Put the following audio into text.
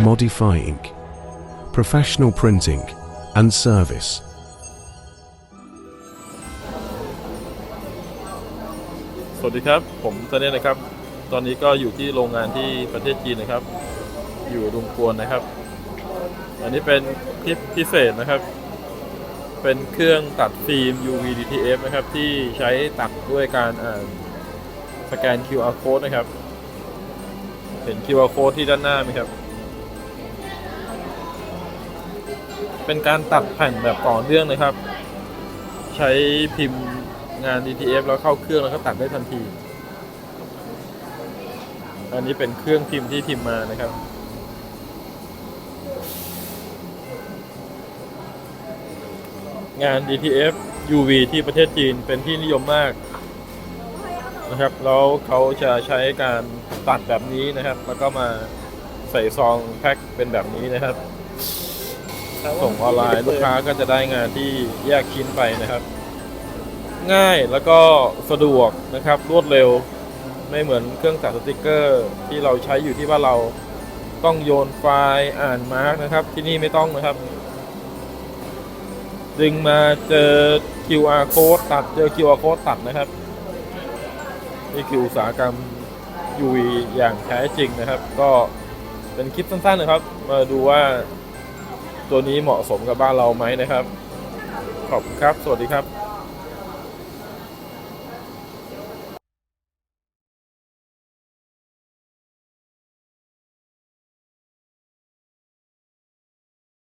modifying, professional printing, and service. สวัสดีครับ ผมตอนนี้นะครับ ตอนนี้ก็อยู่ที่โรงงานที่ประเทศจีนนะครับ อยู่รุงกวนนะครับ อันนี้เป็นคลิปพิเศษนะครับ เป็นเครื่องตัดฟิล์ม UV DTF นะครับ ที่ใช้ตัดด้วยการอ่านสแกน QR code นะครับ เห็น QR code ที่ด้านหน้าไหมครับ เป็นการตัดแผ่นแบบต่อเนื่องนะครับ ใช้พิมพ์งาน DTF แล้วเข้าเครื่องแล้วก็ตัดได้ทันที อันนี้เป็นเครื่องพิมพ์ที่พิมพ์มานะครับงาน DTF UV ที่ประเทศจีนเป็นที่นิยมมากนะครับ แล้วเขาจะใช้การตัดแบบนี้นะครับ แล้วก็มาใส่ซองแพ็คเป็นแบบนี้นะครับ ส่งออนไลน์ลูกค้าก็จะได้งานที่แยกชิ้นไปนะครับ ง่ายแล้วก็สะดวกนะครับ รวดเร็วไม่เหมือนเครื่องตัดสติกเกอร์ ที่เราใช้อยู่ที่บ้านเราต้องโยนไฟล์อ่านมาร์กนะครับ ที่นี่ไม่ต้องนะครับ ดึงมาเจอ QR code ตัดเจอ QR code ตัดนะครับ นี่คืออุตสาหกรรม UV อย่างแท้จริงนะครับ ก็เป็นคลิปสั้นๆนะครับ มาดูว่า ตัวนี้เหมาะสมกับบ้านเราไหมนะครับ ขอบคุณครับ สวัสดีครับ